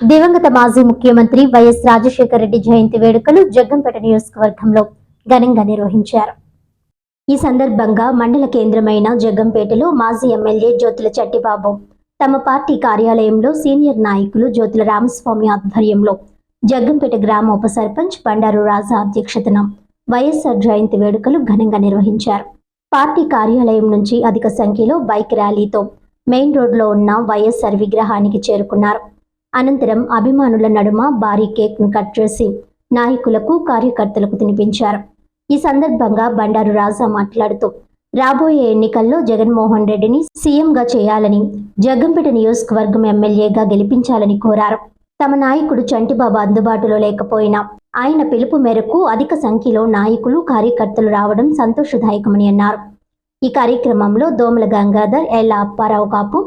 దివంగత మాజీ ముఖ్యమంత్రి వైఎస్ రాజశేఖర రెడ్డి జయంతి వేడుకలు జగ్గంపేట నియోజకవర్గంలో ఘనంగా నిర్వహించారు. ఈ సందర్భంగా మండల కేంద్రమైన జగ్గంపేటలో మాజీ ఎమ్మెల్యే జ్యోతుల చట్టిబాబు తమ పార్టీ కార్యాలయంలో సీనియర్ నాయకులు జ్యోతుల రామస్వామి ఆధ్వర్యంలో జగ్గంపేట గ్రామ ఉప సర్పంచ్ బండారు రాజా అధ్యక్షతన వైఎస్ఆర్ జయంతి వేడుకలు ఘనంగా నిర్వహించారు. పార్టీ కార్యాలయం నుంచి అధిక సంఖ్యలో బైక్ ర్యాలీతో మెయిన్ రోడ్లో ఉన్న వైఎస్ఆర్ విగ్రహానికి చేరుకున్నారు. అనంతరం అభిమానుల నడుమ భారీ కేక్ను కట్ చేసి నాయకులకు కార్యకర్తలకు తినిపించారు. ఈ సందర్భంగా బండారు రాజా మాట్లాడుతూ రాబోయే ఎన్నికల్లో జగన్మోహన్ రెడ్డిని సీఎంగా చేయాలని జగ్గంపేట నియోజకవర్గం ఎమ్మెల్యేగా గెలిపించాలని కోరారు. తమ నాయకుడు చంటిబాబు అందుబాటులో లేకపోయినా ఆయన పిలుపు మేరకు అధిక సంఖ్యలో నాయకులు కార్యకర్తలు రావడం సంతోషదాయకమని అన్నారు. ఈ కార్యక్రమంలో Domala Gangadhar L Apparao Kapu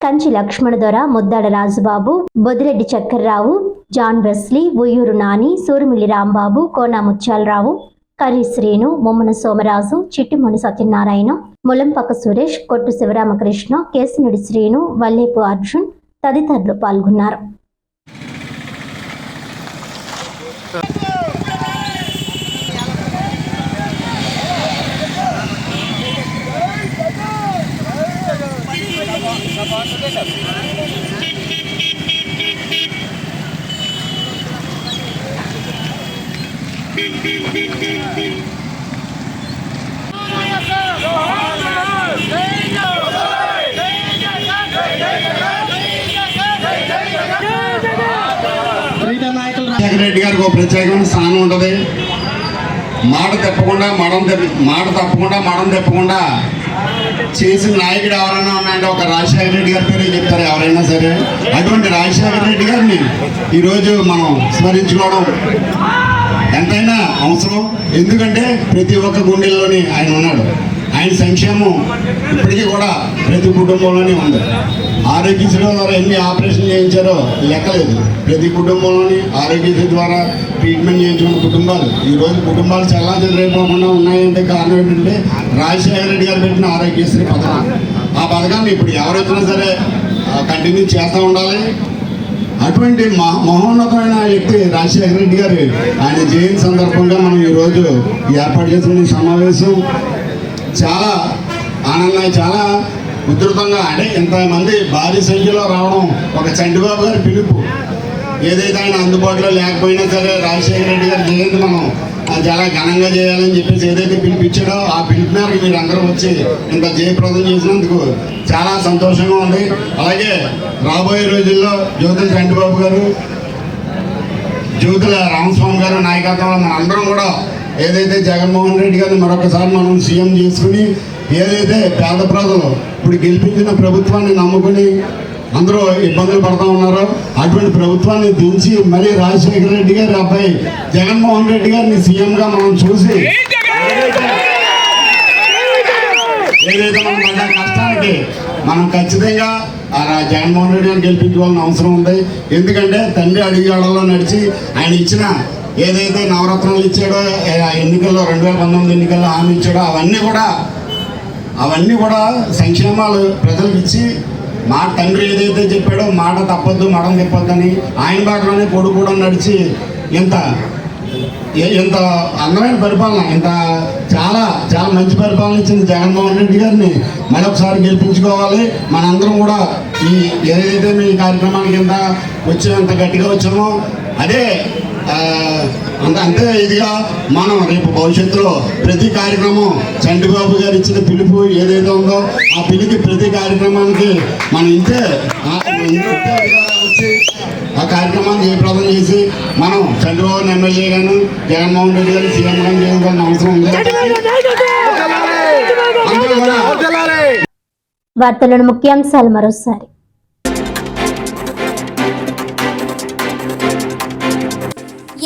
Kanchi Lakshmana Dora Muddada Rajubabu Bodireddy Chakkarrao John Wesley Uyyuru Nani Surumilli Rambabu Kona Mutyalarao Karri Srinu Mummana Somaraju Chittimani Satyanarayana Mulampakka Suresh Kottu Sivaramakrishna Kesinudi Srinu Vallepu Arjun తదితరులు పాల్గొన్నారు ప్రీతం నాయకులు రాజశేఖర రెడ్డి గారికి ఒక ప్రత్యేకమైన స్థానం ఉంటుంది. మాట తప్పకుండా మడం మాట తప్పకుండా మడం తప్పకుండా చేసిన నాయకుడు ఎవరైనా ఉన్నాయంటే ఒక రాజశేఖర రెడ్డి గారి పేరే చెప్తారు ఎవరైనా సరే. అటువంటి రాజశేఖర రెడ్డి గారిని ఈరోజు మనం స్మరించుకోవడం ఎంతైనా అవసరం. ఎందుకంటే ప్రతి ఒక్క గుండెల్లోని ఆయన ఉన్నాడు. ఆయన సంక్షేమం ఇప్పటికీ కూడా ప్రతి కుటుంబంలోనే ఉంది. ఆరోగ్యశ్రీ ద్వారా ఎన్ని ఆపరేషన్ చేయించారో లెక్కలేదు. ప్రతి కుటుంబంలోని ఆరోగ్యశ్రీ ద్వారా ట్రీట్మెంట్ చేయించుకున్న కుటుంబాలు. ఈరోజు కుటుంబాలు చల్లా చెదిరైపోకుండా ఉన్నాయంటే కారణం ఏంటంటే రాజశేఖర రెడ్డి గారు పెట్టిన ఆరోగ్యశ్రీ పథకం. ఆ పథకాన్ని ఇప్పుడు ఎవరు సరే కంటిన్యూ చేస్తూ ఉండాలి. అటువంటి మహ- మహోన్నతమైన వ్యక్తి రాజశేఖర రెడ్డి గారు ఆయన జయంతి సందర్భంగా మనం ఈరోజు ఏర్పాటు చేసిన సమావేశం చాలా ఆనందంగా చాలా ఉధృతంగా అంటే ఇంతమంది భారీ సంఖ్యలో రావడం ఒక చంటిబాబు గారి పిలుపు. ఏదైతే ఆయన అందుబాటులో లేకపోయినా సరే రాజశేఖర రెడ్డి గారి జయంతి మనం అది చాలా ఘనంగా చేయాలని చెప్పేసి ఏదైతే పిలిపించాడో ఆ పిలుపు మేరకు మీరు అందరూ వచ్చి ఇంత జయప్రదం చేసినందుకు చాలా సంతోషంగా ఉంది. అలాగే రాబోయే రోజుల్లో జ్యోతుల చంటిబాబు గారు జ్యోతుల రామస్వామి గారు నాయకత్వంలో మన అందరం కూడా ఏదైతే జగన్మోహన్ రెడ్డి గారిని మరొకసారి మనం సీఎం చేసుకుని ఏదైతే పేద ప్రజలు ఇప్పుడు గెలిపించిన ప్రభుత్వాన్ని నమ్ముకుని అందరూ ఇబ్బందులు పడతా ఉన్నారు. అటువంటి ప్రభుత్వాన్ని దించి మళ్ళీ రాజశేఖర రెడ్డి గారి అబ్బాయి జగన్మోహన్ రెడ్డి గారిని సీఎంగా మనం చూసి ఏదైతే మనం పడ్డ కష్టానికి మనం ఖచ్చితంగా ఆ జగన్మోహన్ రెడ్డి గారిని గెలిపించుకోవాలని అవసరం ఉంది. ఎందుకంటే తండ్రి అడిగాడలో నడిచి ఆయన ఇచ్చిన ఏదైతే నవరత్నాలు ఇచ్చాడో ఆ ఎన్నికల్లో రెండు వేల పంతొమ్మిది ఎన్నికల్లో హామీ ఇచ్చాడో అవన్నీ కూడా అవన్నీ కూడా సంక్షేమాలు ప్రజలకు ఇచ్చి మా తండ్రి ఏదైతే చెప్పాడో మాట తప్పొద్దు మడం తిప్పొద్దని ఆయన బాటలోనే కొడుకు కూడా నడిచి ఇంత ఏ- ఇంత అందమైన పరిపాలన ఇంత చాలా చాలా మంచి పరిపాలన ఇచ్చింది జగన్మోహన్ రెడ్డి గారిని మరొకసారి గెలిపించుకోవాలి. మనందరం కూడా ఈ ఏదైతే మీ కార్యక్రమానికి ఇంత వచ్చి ఇంత గట్టిగా వచ్చామో అదే అంత అంతే ఇదిగా మనం రేపు భవిష్యత్తులో ప్రతి కార్యక్రమం చంటిబాబు గారు ఇచ్చిన పిలుపు ఏదైతే ఉందో ఆ పిలుపు ప్రతి కార్యక్రమానికి మనం ఇంతే ఆ, వచ్చి కార్యక్రమాన్ని జయప్రదం చేసి మనం చంద్రబాబు ఎమ్మెల్యే గాను జగన్మోహన్ రెడ్డి గారు సీఎం గారు చేయాల్సిన అవసరం ఉంది వార్తలను ముఖ్యాంశాలు మరోసారి.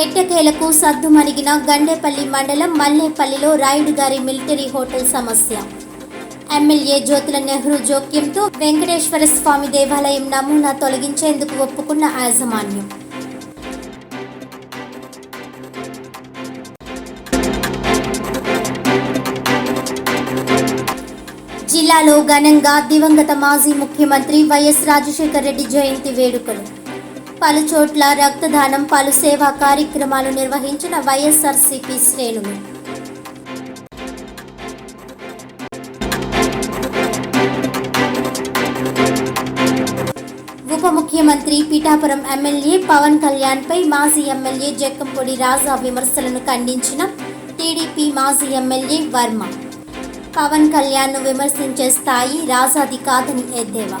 ఎట్టకేలకు సద్దుమణిగిన గండేపల్లి మండలం మల్లేపల్లిలో రాయుడుగారి మిలిటరీ హోటల్ సమస్య. ఎమ్మెల్యే జ్యోతుల నెహ్రూ జోక్యంతో వెంకటేశ్వర స్వామి దేవాలయం నమూనా తొలగించేందుకు ఒప్పుకున్న యాజమాన్యం. జిల్లాలో ఘనంగా దివంగత మాజీ ముఖ్యమంత్రి వైఎస్ రాజశేఖర రెడ్డి జయంతి వేడుకలు. పలు చోట్ల రక్తదానం పలు సేవా కార్యక్రమాలు నిర్వహించిన వైఎస్ఆర్సీపీ శ్రేణులు. ఉప ముఖ్యమంత్రి పీఠాపురం ఎమ్మెల్యే పవన్ కళ్యాణ్ పై మాజీ ఎమ్మెల్యే జక్కంపొడి రాజా విమర్శలను ఖండించిన టీడీపీ మాజీ ఎమ్మెల్యే వర్మ. పవన్ కళ్యాణ్ను విమర్శించే స్థాయి రాజాది కాదని ఎద్దేవా.